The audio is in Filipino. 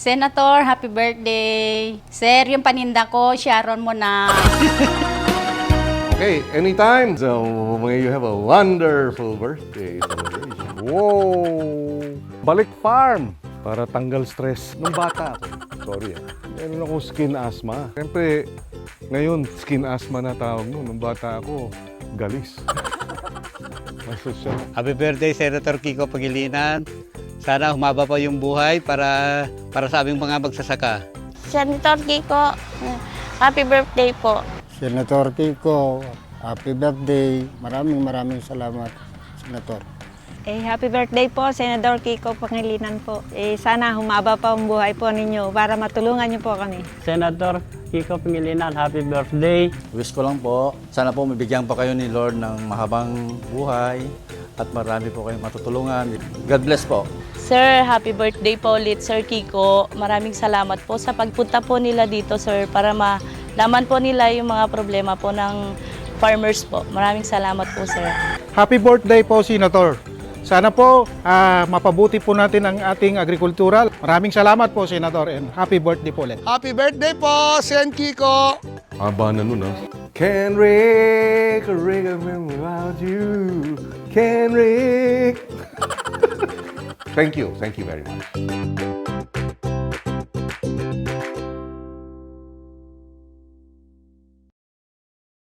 Senator, happy birthday. Sir, yung paninda ko, Sharon mo na. Okay, anytime. So, may you have a wonderful birthday celebration. Wow! Balik farm para tanggal stress nung bata ako. Sorry ah. Meron akong skin asthma. Siyempre, ngayon, skin asthma na tawag mo. Nung bata ako, galis. Masosyal. Happy birthday, Senator Kiko Pangilinan. Sana humaba pa yung buhay para para sa aming mga magsasaka. Senator Kiko, happy birthday po. Senator Kiko, happy birthday. Maraming maraming salamat, Senator. Eh, happy birthday po, Senador Kiko Pangilinan po. Eh, sana humaba pa ang buhay po ninyo para matulungan niyo po kami. Senator Kiko Pangilinan, happy birthday. Wish ko lang po, sana po mabigyan pa kayo ni Lord ng mahabang buhay at marami po kayong matutulungan. God bless po. Sir, happy birthday po ulit, Sir Kiko. Maraming salamat po sa pagpunta po nila dito, sir, para malaman po nila yung mga problema po ng farmers po. Maraming salamat po, sir. Happy birthday po, Senator. Sana po ah, mapabuti po natin ang ating agrikultural. Maraming salamat po, Senator, and happy birthday po ulit. Happy birthday po, Sen Kiko! Haba na nun ah. Can Rick, Rick, I remember about you. Can Rick. thank you, thank you very much.